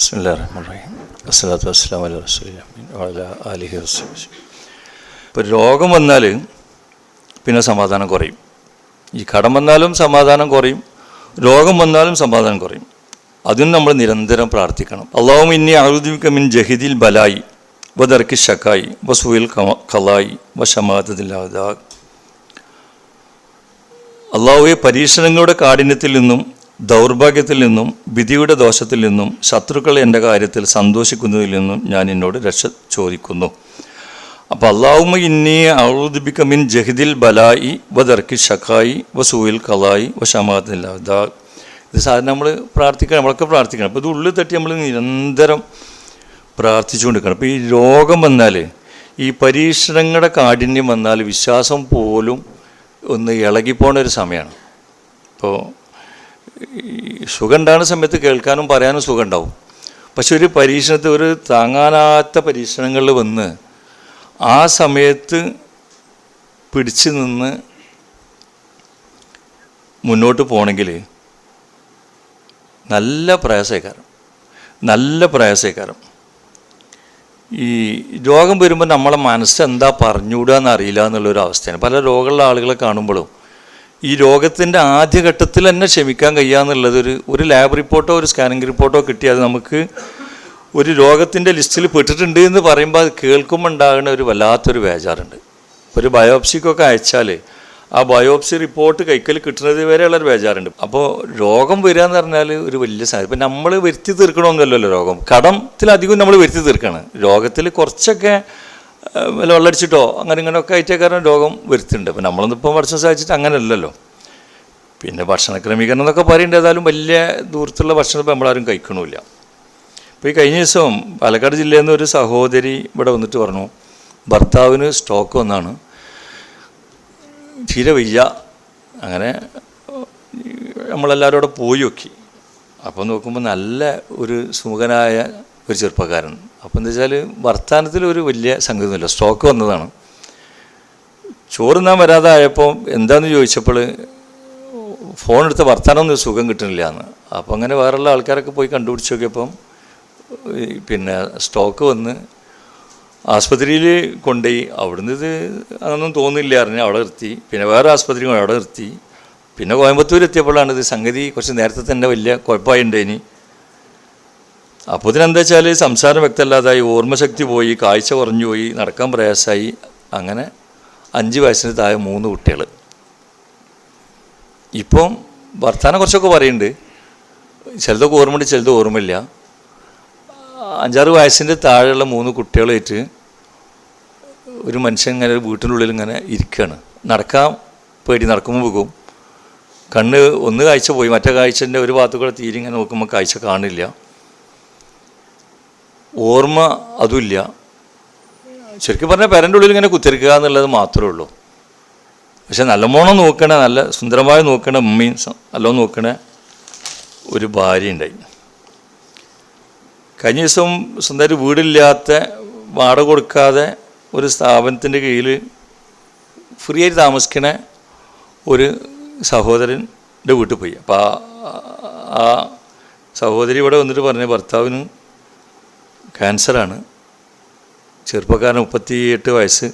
റഹീം അസ്സലാത്തു ഇപ്പോൾ രോഗം വന്നാൽ പിന്നെ സമാധാനം കുറയും. ഈ കടം വന്നാലും സമാധാനം കുറയും. രോഗം വന്നാലും സമാധാനം കുറയും. അതിന് നമ്മൾ നിരന്തരം പ്രാർത്ഥിക്കണം. അള്ളാഹും ഇന്നി അഴുദിക്ക മിൻ ജഹിദിൽ ബലായി വദർക്കി ഷക്കായി വസൂയിൽ ഖലായി വശമാദില്ലാതാ അള്ളാഹുവെ പരീക്ഷണങ്ങളുടെ കാഠിന്യത്തിൽ നിന്നും ദൗർഭാഗ്യത്തിൽ നിന്നും വിധിയുടെ ദോഷത്തിൽ നിന്നും ശത്രുക്കൾ എന്റെ കാര്യത്തിൽ സന്തോഷിക്കുന്നതിൽ നിന്നും ഞാൻ എന്നോട് രക്ഷ ചോദിക്കുന്നു. അപ്പോൾ അള്ളാഹുമ ഇന്നി ഔദിബിക്ക മിൻ ജഹിദിൽ ബലായി വദർക്കി സൂയിൽ വസൂയിൽ ഖലായി വശമാദില്ലാതാ ഇത് സാധാരണ നമ്മൾ പ്രാർത്ഥിക്കണം നമ്മളൊക്കെ പ്രാർത്ഥിക്കണം. അപ്പോൾ ഇത് ഉള്ളിൽ തട്ടി നമ്മൾ നിരന്തരം പ്രാർത്ഥിച്ചുകൊണ്ടിരിക്കണം. അപ്പോൾ ഈ രോഗം വന്നാൽ ഈ പരീക്ഷണങ്ങളുടെ കാഠിന്യം വന്നാൽ വിശ്വാസം പോലും ഒന്ന് ഇളകിപ്പോണ ഒരു സമയമാണ്. ഇപ്പോൾ സുഖം ഉണ്ടാകുന്ന സമയത്ത് കേൾക്കാനും പറയാനും സുഖം ഉണ്ടാവും പക്ഷെ ഒരു പരീക്ഷണത്തിൽ ഒരു താങ്ങാനാത്ത പരീക്ഷണങ്ങളിൽ വന്ന് ആ സമയത്ത് പിടിച്ചു നിന്ന് മുന്നോട്ട് പോകണമെങ്കിൽ നല്ല പ്രയാസക്കാരം. നല്ല പ്രയാസക്കാരം. ഈ രോഗം വരുമ്പോൾ നമ്മളെ മനസ്സ് എന്താ എന്നറിയില്ല എന്നുള്ളൊരു അവസ്ഥയാണ് പല രോഗമുള്ള ആളുകളെ കാണുമ്പോഴും ഈ രോഗത്തിന്റെ ആദ്യഘട്ടത്തിൽ തന്നെ ക്ഷമിക്കാൻ കഴിയാന്നുള്ളത് ഒരു ഒരു ലാബ് റിപ്പോർട്ടോ ഒരു സ്കാനിങ് റിപ്പോർട്ടോ കിട്ടിയാൽ നമുക്ക് ഒരു രോഗത്തിന്റെ ലിസ്റ്റിൽ പെട്ടിട്ടുണ്ട് എന്ന് പറയുമ്പോൾ അത് കേൾക്കുമ്പോൾ ഉണ്ടാകുന്ന ഒരു വല്ലാത്തൊരു ബേജാറുണ്ട്. ഒരു ബയോപ്സിക്കൊക്കെ അയച്ചാൽ ആ ബയോപ്സി റിപ്പോർട്ട് കൈക്കൽ കിട്ടുന്നത് വരെയുള്ളൊരു ബേജാറുണ്ട്. അപ്പോൾ രോഗം വരിക എന്ന് പറഞ്ഞാൽ ഒരു വലിയ സാധ്യത ഇപ്പം നമ്മൾ വരുത്തി തീർക്കണമെന്നല്ലല്ലോ രോഗം. കടത്തിലധികം നമ്മൾ വരുത്തി തീർക്കുകയാണ് രോഗത്തിൽ കുറച്ചൊക്കെ വല്ല വെള്ളടിച്ചിട്ടോ അങ്ങനെ ഇങ്ങനെയൊക്കെ ആയിട്ടേ കാരണം രോഗം വരുത്തുന്നുണ്ട്. അപ്പം നമ്മളൊന്നും ഇപ്പം ഭക്ഷണം സാധിച്ചിട്ട് അങ്ങനെയല്ലല്ലോ. പിന്നെ ഭക്ഷണ ക്രമീകരണം എന്നൊക്കെ പറയേണ്ട ഏതായാലും വലിയ ദൂരത്തുള്ള ഭക്ഷണം ഇപ്പോൾ നമ്മളാരും കഴിക്കണമില്ല. അപ്പോൾ ഈ കഴിഞ്ഞ ദിവസം പാലക്കാട് ജില്ലയിൽ നിന്ന് ഒരു സഹോദരി ഇവിടെ വന്നിട്ട് പറഞ്ഞു ഭർത്താവിന് സ്ട്രോക്ക് വന്നാണ്. തീരെ വയ്യ. അങ്ങനെ നമ്മളെല്ലാവരും അവിടെ പോയി നോക്കി. അപ്പോൾ നോക്കുമ്പോൾ നല്ല ഒരു സുമുഖനായ ഒരു ചെറുപ്പക്കാരൻ. അപ്പോൾ എന്താ വെച്ചാൽ വർത്തമാനത്തിൽ ഒരു വലിയ സംഗതിയൊന്നുമില്ല. സ്ട്രോക്ക് വന്നതാണ്. ചോറുന്നാൻ വരാതായപ്പോൾ എന്താന്ന് ചോദിച്ചപ്പോൾ ഫോൺ എടുത്ത് വർത്തമാനമൊന്നും സുഖം കിട്ടുന്നില്ല എന്ന് അപ്പോൾ അങ്ങനെ വേറെയുള്ള ആൾക്കാരൊക്കെ പോയി കണ്ടുപിടിച്ച് നോക്കിയപ്പം പിന്നെ സ്റ്റോക്ക് വന്ന് ആസ്പത്രിയിൽ കൊണ്ടുപോയി. അവിടുന്ന് ഇത് അതൊന്നും തോന്നില്ല അറിഞ്ഞ് അവിടെ നിർത്തി. പിന്നെ വേറെ ആസ്പത്രി അവിടെ നിർത്തി. പിന്നെ കോയമ്പത്തൂർ എത്തിയപ്പോഴാണ് ഇത് സംഗതി കുറച്ച് നേരത്തെ തന്നെ വലിയ കുഴപ്പമായി ഉണ്ടായിനി അപ്പോൾ ഇതിനെന്താ വെച്ചാൽ സംസാരം വ്യക്തമല്ലാതായി ഓർമ്മശക്തി പോയി കാഴ്ച കുറഞ്ഞു പോയി നടക്കാൻ പ്രയാസമായി. അങ്ങനെ അഞ്ച് വയസ്സിന് താഴെ മൂന്ന് കുട്ടികൾ ഇപ്പം വർത്തമാനം കുറച്ചൊക്കെ പറയുന്നുണ്ട് ചിലതൊക്കെ ഓർമ്മയുണ്ട് ചിലത് ഓർമ്മയില്ല. അഞ്ചാറ് വയസ്സിന്റെ താഴെയുള്ള മൂന്ന് കുട്ടികളായിട്ട് ഒരു മനുഷ്യൻ ഇങ്ങനെ ഒരു വീട്ടിനുള്ളിൽ ഇങ്ങനെ ഇരിക്കുകയാണ് നടക്കാൻ പേടി നടക്കുമ്പോൾ പോകും. കണ്ണ് ഒന്ന് കാഴ്ച പോയി മറ്റേ കാഴ്ചന്റെ ഒരു ഭാഗത്തു കൂടെ തീരെ ഇങ്ങനെ നോക്കുമ്പോൾ കാഴ്ച കാണില്ല ഓർമ്മ അതുമില്ല. ശരിക്കും പറഞ്ഞാൽ പേരന്റെ ഉള്ളിൽ ഇങ്ങനെ കുത്തിരിക്കുക എന്നുള്ളത് മാത്രമേ ഉള്ളൂ. പക്ഷെ നല്ലമോണം നോക്കണേ നല്ല സുന്ദരമായി നോക്കണ ഉമ്മയും നല്ലോണം നോക്കണ ഒരു ഭാര്യ ഉണ്ടായി. കഴിഞ്ഞ ദിവസം സ്വന്തമായിട്ട് വീടില്ലാത്ത വാടക കൊടുക്കാതെ ഒരു സ്ഥാപനത്തിന്റെ കീഴിൽ ഫ്രീ ആയിട്ട് താമസിക്കണ ഒരു സഹോദരന്റെ വീട്ടിൽ പോയി. അപ്പോൾ ആ സഹോദരി ഇവിടെ വന്നിട്ട് പറഞ്ഞ ഭർത്താവിന് ക്യാൻസറാണ് ചെറുപ്പക്കാരൻ മുപ്പത്തി എട്ട് വയസ്സ്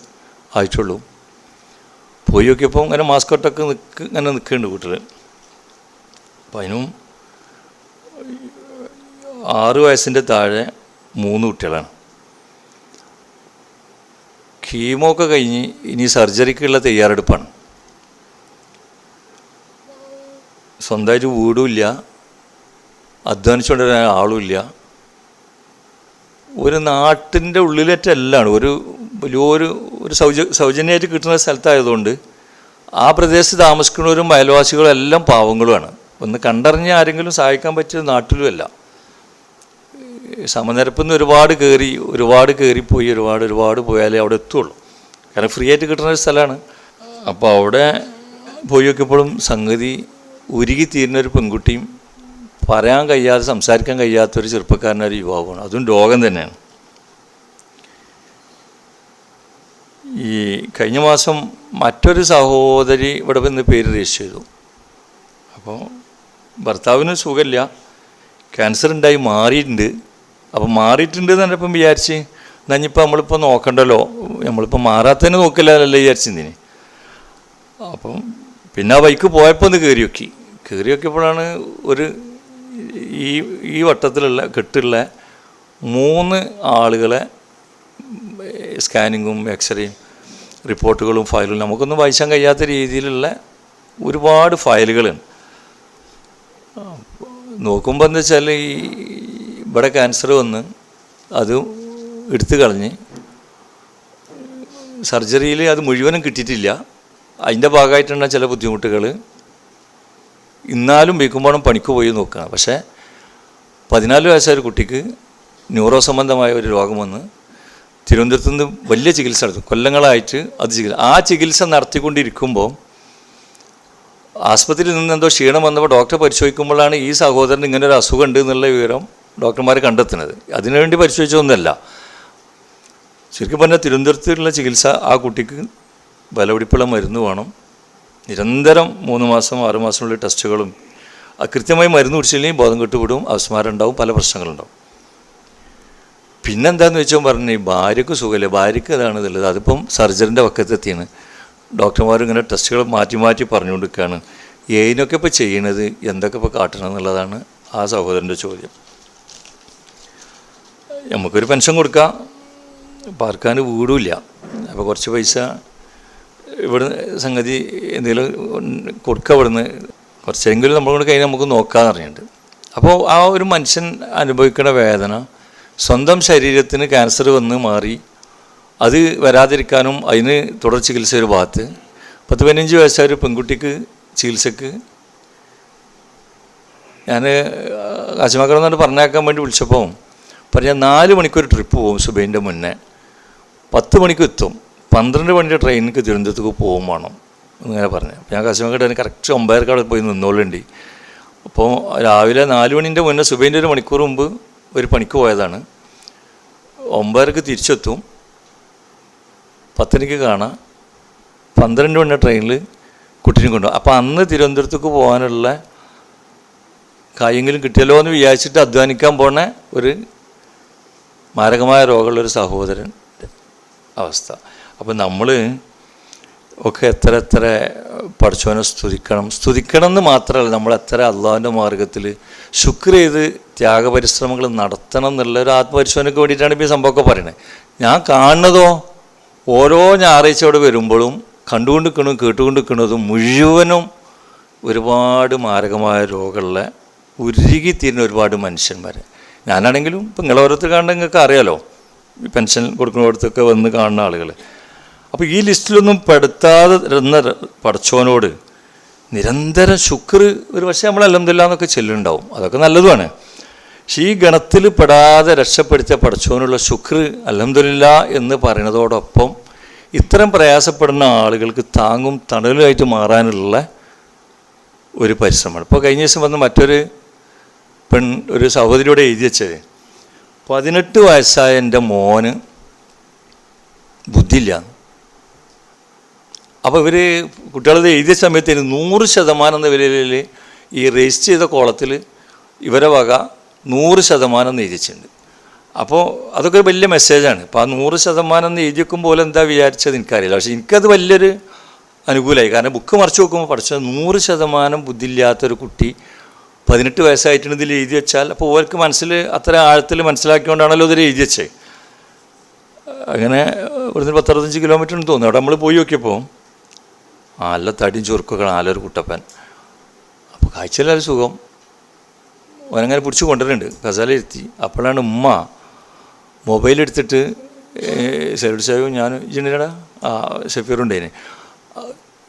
ആയിട്ടുള്ളൂ. പോയി നോക്കിയപ്പോൾ ഇങ്ങനെ മാസ്കോട്ടൊക്കെ നിൽക്ക് ഇങ്ങനെ നിൽക്കുന്നുണ്ട് വീട്ടിൽ അപ്പം അതിനും ആറ് വയസ്സിന്റെ താഴെ മൂന്ന് കുട്ടികളാണ്. കീമോ ഒക്കെ കഴിഞ്ഞ് ഇനി സർജറിക്കുള്ള തയ്യാറെടുപ്പാണ്. സ്വന്തമായിട്ട് വീടുമില്ല അധ്വാനിച്ചുകൊണ്ടിരുന്ന ആളുമില്ല ഒരു നാട്ടിന്റെ ഉള്ളിലേറ്റല്ലാണ്. ഒരു വലിയൊരു ഒരു സൗജ സൗജന്യമായിട്ട് കിട്ടുന്ന സ്ഥലത്തായതുകൊണ്ട് ആ പ്രദേശത്ത് താമസിക്കുന്നവരും അയൽവാസികളും എല്ലാം പാവങ്ങളുമാണ്. ഒന്ന് കണ്ടറിഞ്ഞ് ആരെങ്കിലും സഹായിക്കാൻ പറ്റിയ നാട്ടിലുമല്ല. സമനിരപ്പിൽ നിന്ന് ഒരുപാട് കയറി ഒരുപാട് കയറിപ്പോയി ഒരുപാട് ഒരുപാട് പോയാലേ അവിടെ എത്തുള്ളൂ. കാരണം ഫ്രീ ആയിട്ട് കിട്ടുന്ന ഒരു സ്ഥലമാണ്. അപ്പോൾ അവിടെ പോയി നോക്കിയപ്പോഴും സംഗതി ഉരുകി തീരുന്ന ഒരു പെൺകുട്ടിയും പറയാൻ കഴിയാതെ സംസാരിക്കാൻ കഴിയാത്തൊരു ചെറുപ്പക്കാരനൊരു യുവാവാണ്. അതും രോഗം തന്നെയാണ്. ഈ കഴിഞ്ഞ മാസം മറ്റൊരു സഹോദരി ഇവിടെ വന്ന് പേര് രജിസ്റ്റർ ചെയ്തു. അപ്പോൾ ഭർത്താവിന് സുഖമില്ല. ക്യാൻസർ ഉണ്ടായി മാറിയിട്ടുണ്ട്. അപ്പോൾ മാറിയിട്ടുണ്ട് എന്ന് പറഞ്ഞപ്പം വിചാരിച്ച്? നഞ്ഞിപ്പോൾ നമ്മളിപ്പോൾ നോക്കണ്ടല്ലോ. നമ്മളിപ്പോൾ മാറാത്തതിനെ നോക്കില്ലല്ലോ വിചാരിച്ചിന് അപ്പം പിന്നെ ആ ബൈക്ക് പോയപ്പോൾ ഒന്ന് കയറി വയ്ക്കി കയറി വയ്ക്കിയപ്പോഴാണ് ഒരു ഈ ഈ വട്ടത്തിലുള്ള കെട്ടുള്ള മൂന്ന് ആളുകളെ സ്കാനിങ്ങും എക്സ്റേയും റിപ്പോർട്ടുകളും ഫയലുകളും നമുക്കൊന്നും വായിച്ചാൻ കഴിയാത്ത രീതിയിലുള്ള ഒരുപാട് ഫയലുകളുണ്ട് നോക്കുമ്പോൾ എന്താ വെച്ചാൽ ഈ ഇവിടെ ക്യാൻസർ വന്ന് അത് എടുത്തു കളഞ്ഞ് സർജറിയിൽ അത് മുഴുവനും കിട്ടിയിട്ടില്ല. അതിന്റെ ഭാഗമായിട്ടുള്ള ചില ബുദ്ധിമുട്ടുകൾ ഇന്നാലും വീക്കുമ്പോഴും പണിക്ക് പോയി നോക്കുകയാണ്. പക്ഷേ പതിനാല് വയസ്സായ കുട്ടിക്ക് ന്യൂറോ സംബന്ധമായ ഒരു രോഗം വന്ന് തിരുവനന്തപുരത്ത് നിന്ന് വലിയ ചികിത്സ നടത്തും കൊല്ലങ്ങളായിട്ട് അത് ചികിത്സ ആ ചികിത്സ നടത്തിക്കൊണ്ടിരിക്കുമ്പോൾ ആസ്പത്രിയിൽ നിന്ന് എന്തോ ക്ഷീണം വന്നപ്പോൾ ഡോക്ടറെ പരിശോധിക്കുമ്പോഴാണ് ഈ സഹോദരൻ ഇങ്ങനെ ഒരു അസുഖം ഉണ്ട് എന്നുള്ള വിവരം ഡോക്ടർമാർ കണ്ടെത്തുന്നത്. അതിനുവേണ്ടി പരിശോധിച്ചൊന്നുമല്ല ശരിക്കും പറഞ്ഞാൽ തിരുവനന്തപുരത്തുള്ള ചികിത്സ ആ കുട്ടിക്ക് ബലപിടിപ്പുള്ള മരുന്ന് വേണം. നിരന്തരം മൂന്ന് മാസം ആറ് മാസമുള്ള ടെസ്റ്റുകളും കൃത്യമായി മരുന്ന് കുടിച്ചില്ലെങ്കിൽ ബോധം കെട്ടുവിടും അവസ്മാരം ഉണ്ടാവും പല പ്രശ്നങ്ങളുണ്ടാവും. പിന്നെന്താന്ന് വെച്ചാൽ പറഞ്ഞു ഈ ഭാര്യക്ക് സുഖമില്ല. ഭാര്യക്ക് അതാണ് ഇതുള്ളത് അതിപ്പം സർജറിന്റെ പക്കത്തെത്തിയാണ് ഡോക്ടർമാർ ഇങ്ങനെ ടെസ്റ്റുകൾ മാറ്റി മാറ്റി പറഞ്ഞു പറഞ്ഞുകൊണ്ടിരിക്കുകയാണ്. ഏതിനൊക്കെ ഇപ്പോൾ ചെയ്യണത് എന്തൊക്കെ ഇപ്പോൾ കാട്ടണം എന്നുള്ളതാണ് ആ സഹോദരന്റെ ചോദ്യം. നമുക്കൊരു പെൻഷൻ കൊടുക്കാം. പാർക്കാൻ വീടുമില്ല അപ്പോൾ കുറച്ച് പൈസ ഇവിടുന്ന് സംഗതി എന്തെങ്കിലും കൊടുക്കുക ഇവിടുന്ന് കുറച്ചെങ്കിലും നമ്മൾ കൊണ്ട് കഴിഞ്ഞാൽ നമുക്ക് നോക്കാമെന്ന് പറഞ്ഞിട്ടുണ്ട് അപ്പോൾ ആ ഒരു മനുഷ്യൻ അനുഭവിക്കുന്ന വേദന സ്വന്തം ശരീരത്തിന് ക്യാൻസർ വന്ന് മാറി അത് വരാതിരിക്കാനും അതിന് തുടർ ചികിത്സ ഒരു ഭാഗത്ത്. പത്ത് പതിനഞ്ച് വയസ്സായ ഒരു പെൺകുട്ടിക്ക് ചികിത്സക്ക് ഞാൻ കാശിമാക്കടം എന്നിട്ട് പറഞ്ഞേക്കാൻ വേണ്ടി വിളിച്ചപ്പോൾ പറഞ്ഞാൽ നാല് മണിക്കൂർ ട്രിപ്പ് പോകും സുബൈന്റെ മുന്നേ. പത്ത് മണിക്ക് എത്തും. പന്ത്രണ്ട് മണിയുടെ ട്രെയിനിക്ക് തിരുവനന്തപുരത്തേക്ക് പോകും വേണം എന്നിങ്ങനെ പറഞ്ഞു. ഞാൻ കാശിമാക്കട കറക്റ്റ് ഒമ്പതരക്കാട് പോയി നിന്നോളുണ്ട്. അപ്പോൾ രാവിലെ നാല് മണിന്റെ മുന്നേ സുബൈന്റെ ഒരു മണിക്കൂർ മുമ്പ് ഒരു പണിക്ക് പോയതാണ്. ഒമ്പതരക്ക് തിരിച്ചെത്തും. പത്തരയ്ക്ക് കാണാം. പന്ത്രണ്ട് മണി ട്രെയിനിൽ കുട്ടീനെ കൊണ്ടുപോകും അപ്പോൾ അന്ന് തിരുവനന്തപുരത്തേക്ക് പോകാനുള്ള കായെങ്കിലും കിട്ടിയല്ലോ എന്ന് വിചാരിച്ചിട്ട് അധ്വാനിക്കാൻ പോണ ഒരു മാരകമായ രോഗമുള്ള ഒരു സഹോദരൻ അവസ്ഥ. അപ്പോൾ നമ്മൾ ഒക്കെ എത്ര എത്ര പഠിച്ചവനെ സ്തുതിക്കണം. സ്തുതിക്കണം എന്ന് മാത്രമല്ല നമ്മൾ എത്ര അള്ളാഹുവിന്റെ മാർഗത്തിൽ ശുക്ർ ചെയ്ത് ത്യാഗപരിശ്രമങ്ങൾ നടത്തണം എന്നുള്ള ഒരു ആത്മപരിശോധനയ്ക്ക് വേണ്ടിയിട്ടാണ് ഇപ്പോൾ ഈ സംഭവമൊക്കെ പറയുന്നത്. ഞാൻ കാണുന്നതോ ഓരോ ഞായറാഴ്ച അവിടെ വരുമ്പോഴും കേട്ടുകൊണ്ട് നിൽക്കുന്നതും മുഴുവനും ഒരുപാട് മാരകമായ രോഗമുള്ള ഉരുകിത്തീരുന്ന ഒരുപാട് മനുഷ്യന്മാർ ഞാനാണെങ്കിലും ഇപ്പം നിങ്ങളോരോരുത്തർ കാണുന്ന നിങ്ങൾക്ക് അറിയാലോ. പെൻഷൻ കൊടുക്കുന്നിടത്തൊക്കെ വന്ന് കാണുന്ന ആളുകൾ അപ്പോൾ ഈ ലിസ്റ്റിലൊന്നും പെടുത്താതെ ഇരുന്ന പഠിച്ചവനോട് നിരന്തരം ശുക്ർ ഒരു പക്ഷേ നമ്മൾ അലഹമില്ല എന്നൊക്കെ ചെല്ലുണ്ടാവും അതൊക്കെ നല്ലതുമാണ്. പക്ഷേ ഈ ഗണത്തിൽ പെടാതെ രക്ഷപ്പെടുത്തിയ പഠിച്ചവനുള്ള ശുക്ർ അലഹമില്ല എന്ന് പറയുന്നതോടൊപ്പം ഇത്തരം പ്രയാസപ്പെടുന്ന ആളുകൾക്ക് താങ്ങും തണലുമായിട്ട് മാറാനുള്ള ഒരു പരിശ്രമമാണ്. ഇപ്പോൾ കഴിഞ്ഞ ദിവസം വന്ന് മറ്റൊരു പെൺ ഒരു സഹോദരിയോടെ എഴുതി വെച്ചത് പതിനെട്ട് വയസ്സായ എന്റെ മോന് ബുദ്ധിയില്ല. അപ്പോൾ ഇവർ കുട്ടികളത് എഴുതിയ സമയത്ത് നൂറ് ശതമാനം എന്ന വിലയിൽ ഈ രജിസ്റ്റർ ചെയ്ത കോളത്തിൽ ഇവരെ വക നൂറ് ശതമാനം എന്ന് എഴുതിച്ചിട്ടുണ്ട് അപ്പോൾ അതൊക്കെ വലിയ മെസ്സേജാണ് അപ്പോൾ ആ നൂറ് ശതമാനം എന്ന് എഴുതിക്കും പോലെ എന്താ വിചാരിച്ചത് എനിക്കറിയില്ല. പക്ഷേ എനിക്കത് വലിയൊരു അനുകൂലമായി. കാരണം ബുക്ക് മറിച്ച് നോക്കുമ്പോൾ പഠിച്ചത് നൂറ് ശതമാനം ബുദ്ധിയില്ലാത്തൊരു കുട്ടി പതിനെട്ട് വയസ്സായിട്ടുണ്ട് ഇതിൽ എഴുതി വെച്ചാൽ. അപ്പോൾ ഓർക്ക് മനസ്സിൽ അത്ര ആഴത്തിൽ മനസ്സിലാക്കിക്കൊണ്ടാണല്ലോ ഇതിൽ എഴുതി വെച്ചത്. അങ്ങനെ ഇവിടുന്ന് പത്തറുപത്തഞ്ച് കിലോമീറ്റർ തോന്നുന്നു. അവിടെ നമ്മൾ പോയി നോക്കിയപ്പോൾ നല്ല തടിയും ചുരുക്കൊക്കെ ഒരു കുട്ടപ്പൻ. അപ്പോൾ കാഴ്ചയിലൊരു സുഖം. ഓനങ്ങനെ പിടിച്ച് കൊണ്ടുവരുന്നുണ്ട് ഗസാലിരുത്തി അപ്പോഴാണ് ഉമ്മ മൊബൈൽ എടുത്തിട്ട് സൈഡ് സാഹിബും ഞാൻ ഇജുണ്ടടാ ആ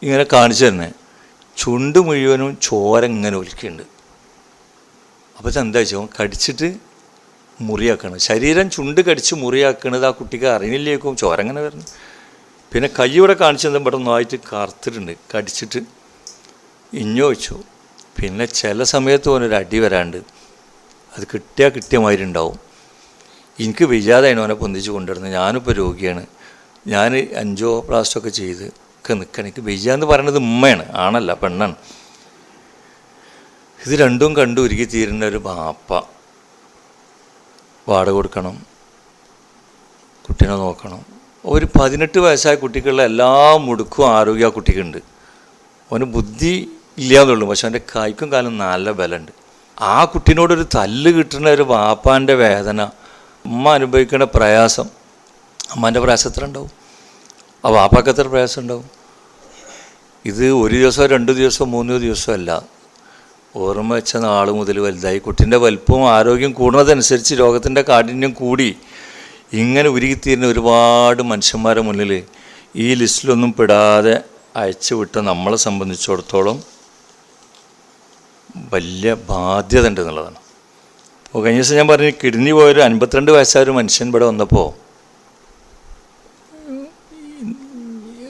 ഇങ്ങനെ കാണിച്ചു തന്നെ ചുണ്ട് മുഴുവനും ചോര ഇങ്ങനെ ഒലിക്കുന്നുണ്ട്. അപ്പോൾ എന്താ വെച്ചാൽ കടിച്ചിട്ട് മുറിയാക്കണം. ശരീരം ചുണ്ട് കടിച്ച് മുറിയാക്കണത് ആ കുട്ടിക്ക് അറിയില്ലേക്കും ചോര അങ്ങനെ വരുന്നു. പിന്നെ കൈ ഇവിടെ കാണിച്ചത് ഇവിടെ നന്നായിട്ട് കറുത്തിട്ടുണ്ട് കടിച്ചിട്ട്. ഇഞ്ഞു വെച്ചു പിന്നെ ചില സമയത്ത് ഓനൊരു അടി വരാണ്ട് അത് കിട്ടിയാൽ കിട്ടിയ മാതിരി ഉണ്ടാവും. എനിക്ക് വിജാതായിരുന്നു അവനെ പൊന്തിച്ച് കൊണ്ടുവരുന്നത്. ഞാനിപ്പോൾ രോഗിയാണ്. ഞാൻ അഞ്ചോ പ്ലാസ്റ്റൊക്കെ ചെയ്ത് ഒക്കെ നിൽക്കണം എനിക്ക് വിജയ എന്ന് പറയുന്നത് ഉമ്മയാണ് ആണല്ല പെണ്ണാണ്. ഇത് രണ്ടും കണ്ടു ഒരുക്കി തീരുന്ന ഒരു ബാപ്പ. വാട കൊടുക്കണം. കുട്ടീനെ നോക്കണം. ഒരു പതിനെട്ട് വയസ്സായ കുട്ടിക്കുള്ള എല്ലാ മുടുക്കും ആരോഗ്യ ആ കുട്ടിക്കുണ്ട്. അവന് ബുദ്ധി ഇല്ലാന്നുള്ളൂ പക്ഷെ അവന്റെ കൈക്കും കാലം നല്ല ബലമുണ്ട്. ആ കുട്ടീനോടൊരു തല്ല് കിട്ടുന്ന ഒരു വാപ്പാന്റെ വേദന അമ്മ അനുഭവിക്കുന്ന പ്രയാസം അമ്മാന്റെ പ്രയാസം എത്ര ഉണ്ടാവും? ആ വാപ്പാക്ക് എത്ര പ്രയാസം ഉണ്ടാവും? ഇത് ഒരു ദിവസമോ രണ്ട് ദിവസമോ മൂന്നോ ദിവസമോ അല്ല. ഓർമ്മ വെച്ച നാൾ മുതൽ വലുതായി. കുട്ടീന്റെ വലുപ്പവും ആരോഗ്യം കൂടുന്നതനുസരിച്ച് രോഗത്തിന്റെ കാഠിന്യം കൂടി ഇങ്ങനെ ഉരുകിത്തീരുന്ന ഒരുപാട് മനുഷ്യന്മാരുടെ മുന്നിൽ ഈ ലിസ്റ്റിലൊന്നും പെടാതെ അയച്ചു വിട്ട നമ്മളെ സംബന്ധിച്ചിടത്തോളം വലിയ ബാധ്യത ഉണ്ട് എന്നുള്ളതാണ് അപ്പോൾ കഴിഞ്ഞ ദിവസം ഞാൻ പറഞ്ഞു കിഡ്നി പോയൊരു അൻപത്തിരണ്ട് വയസ്സായ ഒരു മനുഷ്യൻ ഇവിടെ വന്നപ്പോൾ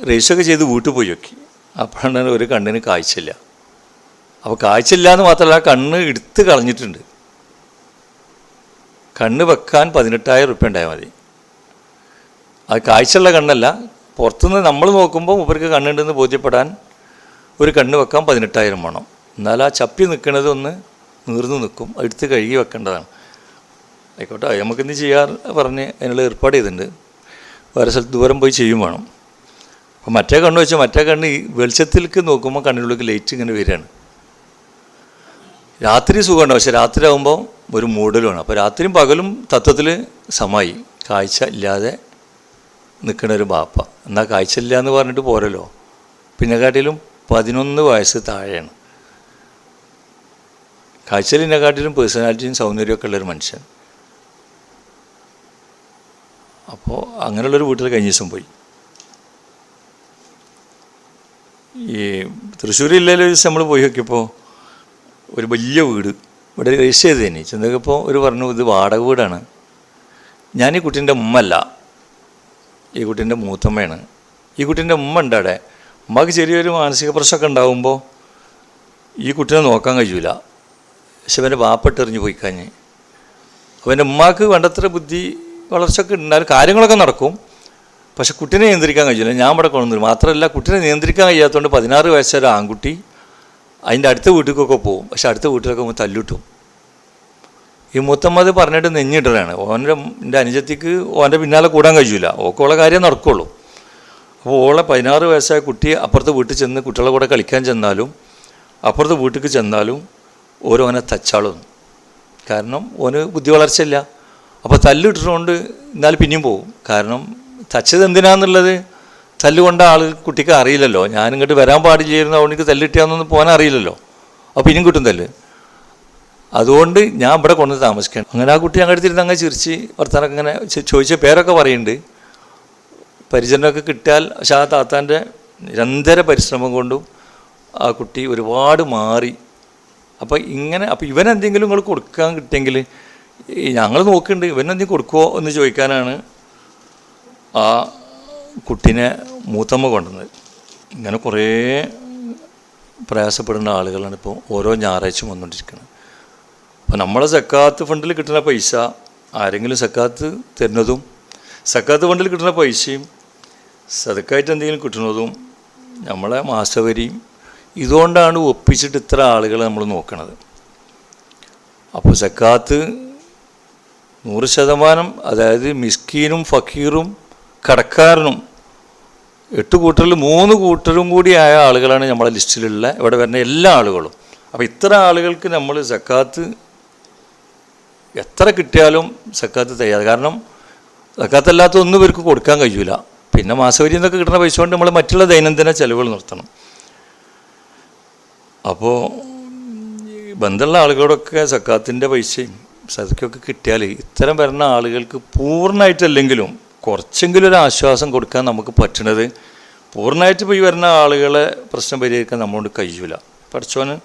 രജിസ്റ്ററൊക്കെ ചെയ്ത് വീട്ടിൽ പോയി നോക്കി. അപ്പോഴാണ് ഒരു കണ്ണിന് കാഴ്ചയില്ല. അപ്പോൾ കാഴ്ചയില്ല എന്ന് മാത്രമല്ല കണ്ണ് എടുത്ത് കളഞ്ഞിട്ടുണ്ട്. കണ്ണ് വെക്കാൻ പതിനെട്ടായിരം റുപ്യ ഉണ്ടായാൽ മതി. അത് കാഴ്ചയുള്ള കണ്ണല്ല. പുറത്തുനിന്ന് നമ്മൾ നോക്കുമ്പോൾ മൂപ്പർക്ക് കണ്ണുണ്ടെന്ന് ബോധ്യപ്പെടാൻ ഒരു കണ്ണ് വെക്കാൻ പതിനെട്ടായിരം വേണം. എന്നാൽ ആ ചപ്പി നിൽക്കുന്നത് ഒന്ന് നീർന്നു നിൽക്കും. എടുത്ത് കഴുകി വെക്കേണ്ടതാണ്. ആയിക്കോട്ടെ അത് നമുക്ക് എന്ത് ചെയ്യാൻ പറഞ്ഞ് അതിനുള്ള ഏർപ്പാട് ചെയ്തിട്ടുണ്ട്. വേറെ സ്ഥലത്ത് ദൂരം പോയി ചെയ്യും വേണം. അപ്പോൾ മറ്റേ കണ്ണ് വെച്ചാൽ മറ്റേ കണ്ണ് ഈ വെളിച്ചത്തിലേക്ക് നോക്കുമ്പോൾ കണ്ണിനുള്ളിലേക്ക് ലൈറ്റ് ഇങ്ങനെ വരികയാണ്. രാത്രി സുഖമുണ്ട്. പക്ഷെ രാത്രി ആകുമ്പോൾ ഒരു മൂടലുമാണ്. അപ്പോൾ രാത്രിയും പകലും തത്വത്തിൽ സമായി. കാഴ്ച ഇല്ലാതെ നിൽക്കുന്ന ഒരു ബാപ്പ. എന്നാൽ കാഴ്ച ഇല്ല എന്ന് പറഞ്ഞിട്ട് പോരല്ലോ. പിന്നെക്കാട്ടിലും പതിനൊന്ന് വയസ്സ് താഴെയാണ്. കാഴ്ചയിലിനെക്കാട്ടിലും പേഴ്സണാലിറ്റിയും സൗന്ദര്യമൊക്കെ ഉള്ളൊരു മനുഷ്യൻ. അപ്പോൾ അങ്ങനെയുള്ളൊരു വീട്ടിൽ കഴിഞ്ഞ ദിവസം പോയി. ഈ തൃശ്ശൂർ ജില്ലയിൽ ദിവസം നമ്മൾ പോയി നോക്കിയപ്പോൾ ഒരു വലിയ വീട്. ഇവിടെ രജിസ്റ്റർ ചെയ്ത് തന്നെ ചെന്നപ്പോൾ ഒരു പറഞ്ഞു ഇത് വാടക വീടാണ്. ഞാൻ ഈ കുട്ടീന്റെ ഉമ്മല്ല. ഈ കുട്ടീന്റെ മൂത്തമ്മയാണ്. ഈ കുട്ടീന്റെ ഉമ്മ ഉണ്ട് അവിടെ. ഉമ്മക്ക് ചെറിയൊരു മാനസിക പ്രശ്നമൊക്കെ ഉണ്ടാകുമ്പോൾ ഈ കുട്ടീനെ നോക്കാൻ കഴിയൂല. പക്ഷെ അവന്റെ വാപ്പെട്ടെറിഞ്ഞ് പോയി കഴിഞ്ഞ്. അവന്റെ ഉമ്മാക്ക് വേണ്ടത്ര ബുദ്ധി വളർച്ചയൊക്കെ ഉണ്ടായാലും കാര്യങ്ങളൊക്കെ നടക്കും. പക്ഷെ കുട്ടീനെ നിയന്ത്രിക്കാൻ കഴിയില്ല ഞാൻ ഇവിടെ കൊണ്ടുവന്നു മാത്രമല്ല കുട്ടീനെ നിയന്ത്രിക്കാൻ കഴിയാത്തതുകൊണ്ട് പതിനാറ് വയസ്സായ ഒരു ആൺകുട്ടി അതിന്റെ അടുത്ത വീട്ടിലേക്കൊക്കെ പോകും പക്ഷെ അടുത്ത വീട്ടിലൊക്കെ പോകുമ്പോൾ തല്ലിട്ടും. ഈ മുത്തമ്മത് പറഞ്ഞിട്ട് നെഞ്ഞിട്ടതാണ് ഓന്റെ എന്റെ അനുജത്തിക്ക് ഓന്റെ പിന്നാലെ കൂടാൻ കഴിയില്ല ഓക്കോളെ കാര്യം നടക്കുള്ളൂ. അപ്പോൾ ഓളെ പതിനാറ് വയസ്സായ കുട്ടി അപ്പുറത്തെ വീട്ടിൽ ചെന്ന് കുട്ടികളെ കൂടെ കളിക്കാൻ ചെന്നാലും അപ്പുറത്തെ വീട്ടിലേക്ക് ചെന്നാലും ഓരോനെ തച്ചാളും. കാരണം ഓന് ബുദ്ധി വളർച്ചയില്ല. അപ്പോൾ തല്ലിട്ടിട്ടുകൊണ്ട് എന്നാലും പിന്നെയും പോകും കാരണം തച്ചത് എന്തിനാന്നുള്ളത് തല്ലുകൊണ്ട ആൾ കുട്ടിക്ക് അറിയില്ലല്ലോ. ഞാൻ ഇങ്ങോട്ട് വരാൻ പാടില്ലായിരുന്നു അവനിക്ക് തല്ലിട്ടിയാന്നൊന്നും പോകാൻ അറിയില്ലല്ലോ. അപ്പോൾ ഇനിയും കിട്ടും തല്ല്. അതുകൊണ്ട് ഞാൻ ഇവിടെ കൊണ്ടു താമസിക്കണം അങ്ങനെ ആ കുട്ടി ഞങ്ങളുടെ അടുത്തിരുന്ന് അങ്ങനെ ചിരിച്ച് വർത്താനൊക്കെ ഇങ്ങനെ ചോദിച്ച പേരൊക്കെ പറയുന്നുണ്ട്. പരിചരണമൊക്കെ കിട്ടിയാൽ പക്ഷെ ആ താത്താന്റെ നിരന്തര പരിശ്രമം കൊണ്ടും ആ കുട്ടി ഒരുപാട് മാറി. അപ്പോൾ ഇങ്ങനെ അപ്പോൾ ഇവനെന്തെങ്കിലും നിങ്ങൾ കൊടുക്കാൻ കിട്ടിയെങ്കിൽ ഞങ്ങൾ നോക്കുന്നുണ്ട് ഇവനെന്തെങ്കിലും കൊടുക്കുമോ എന്ന് ചോദിക്കാനാണ് ആ കുട്ടീനെ മൂത്തമ്മ കൊണ്ടുവന്നത് ഇങ്ങനെ കുറേ പ്രയാസപ്പെടുന്ന ആളുകളാണ് ഇപ്പോൾ ഓരോ ഞായറാഴ്ചയും വന്നുകൊണ്ടിരിക്കുന്നത്. അപ്പോൾ നമ്മളെ സക്കാത്ത് ഫണ്ടിൽ കിട്ടുന്ന പൈസ ആരെങ്കിലും സക്കാത്ത് തരുന്നതും സക്കാത്ത് ഫണ്ടിൽ കിട്ടുന്ന പൈസയും സതക്കായിട്ട് എന്തെങ്കിലും കിട്ടുന്നതും നമ്മളെ മാസവരിയും ഇതുകൊണ്ടാണ് ഒപ്പിച്ചിട്ട് ഇത്ര ആളുകളെ നമ്മൾ നോക്കണത്. അപ്പോൾ സക്കാത്ത് നൂറ് ശതമാനം അതായത് മിസ്കീനും ഫക്കീറും കടക്കാരനും എട്ട് കൂട്ടറിൽ മൂന്ന് കൂട്ടരും കൂടിയായ ആളുകളാണ് നമ്മളെ ലിസ്റ്റിലുള്ള ഇവിടെ വരുന്ന എല്ലാ ആളുകളും. അപ്പോൾ ഇത്ര ആളുകൾക്ക് നമ്മൾ സക്കാത്ത് എത്ര കിട്ടിയാലും സക്കാത്ത് തയ്യാറ്. കാരണം സക്കാത്തല്ലാത്ത ഒന്നും ഇവർക്ക് കൊടുക്കാൻ കഴിയൂല. പിന്നെ മാസവരിയിൽ നിന്നൊക്കെ കിട്ടുന്ന പൈസ കൊണ്ട് നമ്മൾ മറ്റുള്ള ദൈനംദിന ചിലവുകൾ നിർത്തണം. അപ്പോൾ ബന്ധമുള്ള ആളുകളൊക്കെ സക്കാത്തിന്റെ പൈസയും സതക്കൊക്കെ കിട്ടിയാൽ ഇത്തരം വരുന്ന ആളുകൾക്ക് പൂർണമായിട്ടല്ലെങ്കിലും കുറച്ചെങ്കിലും ഒരു ആശ്വാസം കൊടുക്കാൻ നമുക്ക് പറ്റണത് പൂർണമായിട്ട് പോയി വരുന്ന ആളുകളെ പ്രശ്നം പരിഹരിക്കാൻ നമ്മളോട് കഴിയൂല. പഠിച്ചോന്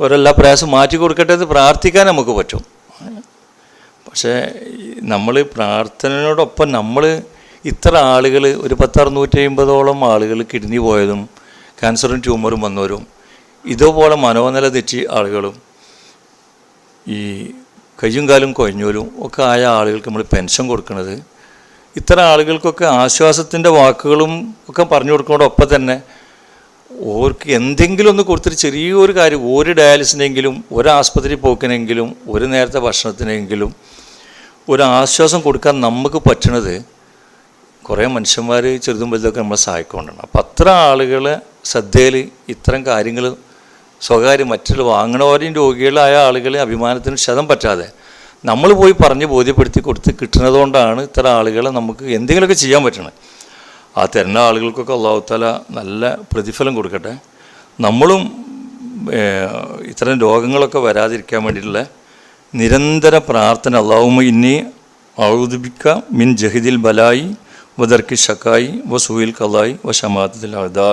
ഓരെല്ലാ പ്രയാസം മാറ്റി കൊടുക്കട്ടെ എന്ന് പ്രാർത്ഥിക്കാൻ നമുക്ക് പറ്റും. പക്ഷേ നമ്മൾ പ്രാർത്ഥനയോടൊപ്പം നമ്മൾ ഇത്ര ആളുകൾ ഒരു പത്തറുന്നൂറ്റി അമ്പതോളം ആളുകൾ കിഡ്നി പോയതും ക്യാൻസറും ട്യൂമറും വന്നവരും ഇതുപോലെ മനോനില തെറ്റി ആളുകളും ഈ കയ്യും കാലും കൊഴിഞ്ഞോലും ഒക്കെ ആയ ആളുകൾക്ക് നമ്മൾ പെൻഷൻ കൊടുക്കുന്നത് ഇത്തരം ആളുകൾക്കൊക്കെ ആശ്വാസത്തിന്റെ വാക്കുകളും ഒക്കെ പറഞ്ഞു കൊടുക്കുന്നതോടൊപ്പം തന്നെ ഓർക്ക് എന്തെങ്കിലും ഒന്ന് കൊടുത്തിട്ട് ചെറിയൊരു കാര്യം ഒരു ഡയാലിസിനെങ്കിലും ഒരു ആസ്പത്രി പോക്കിനെങ്കിലും ഒരു നേരത്തെ ഭക്ഷണത്തിനെങ്കിലും ഒരു ആശ്വാസം കൊടുക്കാൻ നമുക്ക് പറ്റണത് കുറേ മനുഷ്യന്മാർ ചെറുതും വലുതൊക്കെ നമ്മളെ സഹായിക്കൊണ്ടാണ് അപ്പം അത്ര ആളുകൾ ശ്രദ്ധയിൽ ഇത്തരം കാര്യങ്ങൾ സ്വകാര്യം മറ്റുള്ള വാങ്ങണവരെയും രോഗികളായ ആളുകളെ അഭിമാനത്തിന് ക്ഷതം പറ്റാതെ നമ്മൾ പോയി പറഞ്ഞ് ബോധ്യപ്പെടുത്തി കൊടുത്ത് കിട്ടുന്നതുകൊണ്ടാണ് ഇത്ര ആളുകളെ നമുക്ക് എന്തെങ്കിലുമൊക്കെ ചെയ്യാൻ പറ്റണത് ആ തരുന്ന ആളുകൾക്കൊക്കെ അള്ളാഹുത്തല നല്ല പ്രതിഫലം കൊടുക്കട്ടെ. നമ്മളും ഇത്തരം രോഗങ്ങളൊക്കെ വരാതിരിക്കാൻ വേണ്ടിയിട്ടുള്ള നിരന്തര പ്രാർത്ഥന അള്ളാഹുമ ഇന്നി ഔദിബിക്ക മിൻ ജഹിദിൽ ബലായി വദർക്കി ഷക്കായി വ സുഹിൽ കലായി വ ഷമാത്തിൽ അദാ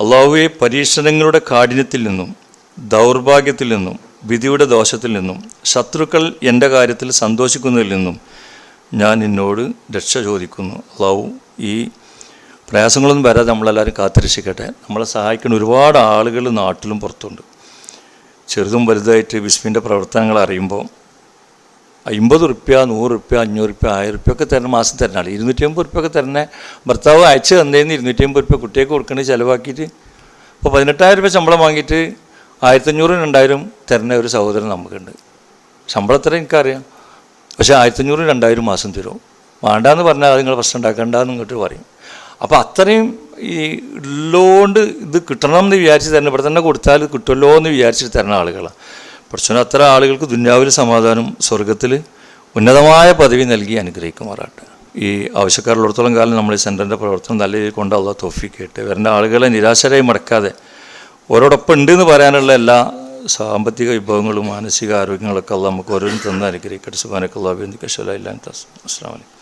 അള്ളാഹുവെ പരീക്ഷണങ്ങളുടെ കാഠിന്യത്തിൽ നിന്നും ദൗർഭാഗ്യത്തിൽ നിന്നും വിധിയുടെ ദോഷത്തിൽ നിന്നും ശത്രുക്കൾ എന്റെ കാര്യത്തിൽ സന്തോഷിക്കുന്നതിൽ നിന്നും ഞാൻ നിന്നോട് രക്ഷ ചോദിക്കുന്നു. അള്ളാഹു ഈ പ്രയാസങ്ങളൊന്നും വരാതെ നമ്മളെല്ലാവരും കാത്തിരക്ഷിക്കട്ടെ. നമ്മളെ സഹായിക്കുന്ന ഒരുപാട് ആളുകൾ നാട്ടിലും പുറത്തുണ്ട്. ചെറുതും വലുതായിട്ട് വിസ്മിന്റെ പ്രവർത്തനങ്ങൾ അറിയുമ്പോൾ അമ്പത് റുപ്യ നൂറ് റുപ്യ അഞ്ഞൂറ് റുപ്യ ആയിരം റുപ്യ ഒക്കെ തരുന്ന മാസം തരുന്ന ആൾ ഇരുന്നൂറ്റി അമ്പത് റുപ്യ ഒക്കെ ഭർത്താവ് അയച്ചു തന്നേന്ന് ഇരുന്നൂറ്റി അമ്പത് റുപ്യ കുട്ടിയൊക്കെ കൊടുക്കണേ ചിലവാക്കിയിട്ട് ഇപ്പോൾ പതിനെട്ടായിരം രൂപ ശമ്പളം വാങ്ങിയിട്ട് ആയിരത്തഞ്ഞൂറും രണ്ടായിരം തരുന്ന ഒരു സഹോദരൻ നമുക്കുണ്ട്. ശമ്പളം എത്ര എനിക്കറിയാം. പക്ഷേ ആയിരത്തഞ്ഞൂറും രണ്ടായിരം മാസം തരും. വേണ്ടാന്ന് പറഞ്ഞാൽ അത് നിങ്ങൾ പ്രശ്നം ഉണ്ടാക്കണ്ടെന്ന് ഇങ്ങോട്ട് പറയും. അപ്പോൾ അത്രയും ഈ ഉള്ളോണ്ട് ഇത് കിട്ടണം എന്ന് വിചാരിച്ച് തരണം. ഇവിടെ തന്നെ കൊടുത്താൽ കിട്ടുമല്ലോ എന്ന് വിചാരിച്ചിട്ട് തരുന്ന ആളുകളാണ്. പ്രശ്നം അത്ര ആളുകൾക്ക് ദുന്യാവിൽ സമാധാനം സ്വർഗത്തിൽ ഉന്നതമായ പദവി നൽകി അനുഗ്രഹിക്കുമാറാട്ടെ ഈ ആവശ്യക്കാരുള്ളിടത്തോളം കാലം നമ്മൾ ഈ സെന്ററിന്റെ പ്രവർത്തനം നല്ല രീതിയിൽ കൊണ്ട് അള്ള തൊഫിക്കേട്ട് വരേണ്ട ആളുകളെ നിരാശരായി മടക്കാതെ ഓരോടൊപ്പം ഉണ്ട് എന്ന് പറയാനുള്ള എല്ലാ സാമ്പത്തിക വിഭവങ്ങളും മാനസിക ആരോഗ്യങ്ങളൊക്കെ നമുക്ക് ഓരോരും തന്നെ അനുഗ്രഹിക്കട്ടെ. സുബാനക്കുള്ള അഭിനന്ദിക്കശ്വല ഇല്ലാത്ത അസ്സാം വലൈക്കും